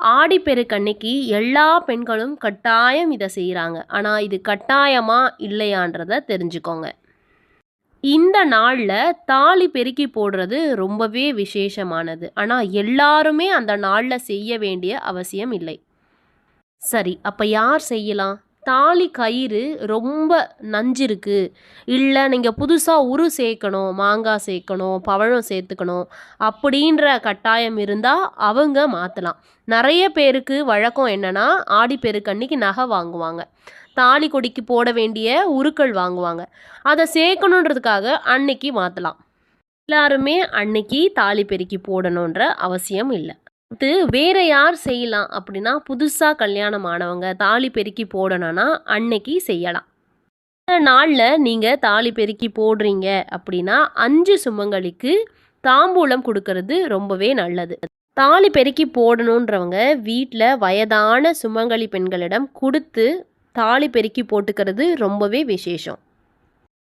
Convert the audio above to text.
ஆடிப்பெருக்கன்னைக்கு எல்லா பெண்களும் கட்டாயம் இதை செய்கிறாங்க. ஆனால் இது கட்டாயமா இல்லையான்றத தெரிஞ்சுக்கோங்க. இந்த நாளில் தாலி பெருக்கி போடுறது ரொம்பவே விசேஷமானது. ஆனால் எல்லாருமே அந்த நாளில் செய்ய வேண்டிய அவசியம் இல்லை. சரி அப்போ யார் செய்யலாம்? தாலி கயிறு ரொம்ப நஞ்சிருக்கு. இல்லை நீங்கள் புதுசாக உரு சேர்க்கணும் மாங்காய் சேர்க்கணும் பழம் சேர்த்துக்கணும் அப்படின்ற கட்டாயம் இருந்தால் அவங்க மாற்றலாம் நிறைய பேருக்கு வழக்கம் என்னென்னா ஆடிப்பெருக்கன்னைக்கு நகை வாங்குவாங்க. தாலி கொடிக்கு போட வேண்டிய உருக்கள் வாங்குவாங்க. அதை சேர்க்கணுன்றதுக்காக அன்னைக்கு மாற்றலாம் எல்லாருமே அன்னைக்கு தாலி பெருக்கி போடணுன்ற அவசியம் இல்லை. அடுத்து வேற யார் செய்யலாம் அப்படின்னா புதுசாக கல்யாணம் ஆனவங்க தாலி பெருக்கி போடணும்னா அன்னைக்கு செய்யலாம். நாளில் நீங்கள் தாலி பெருக்கி போடுறீங்க அப்படின்னா அஞ்சு சுமங்களுக்கு தாம்பூலம் கொடுக்கறது ரொம்பவே நல்லது. தாலி பெருக்கி போடணுன்றவங்க வீட்டில் வயதான சுமங்கலி பெண்களிடம் கொடுத்து தாலி பெருக்கி போட்டுக்கிறது ரொம்பவே விசேஷம்.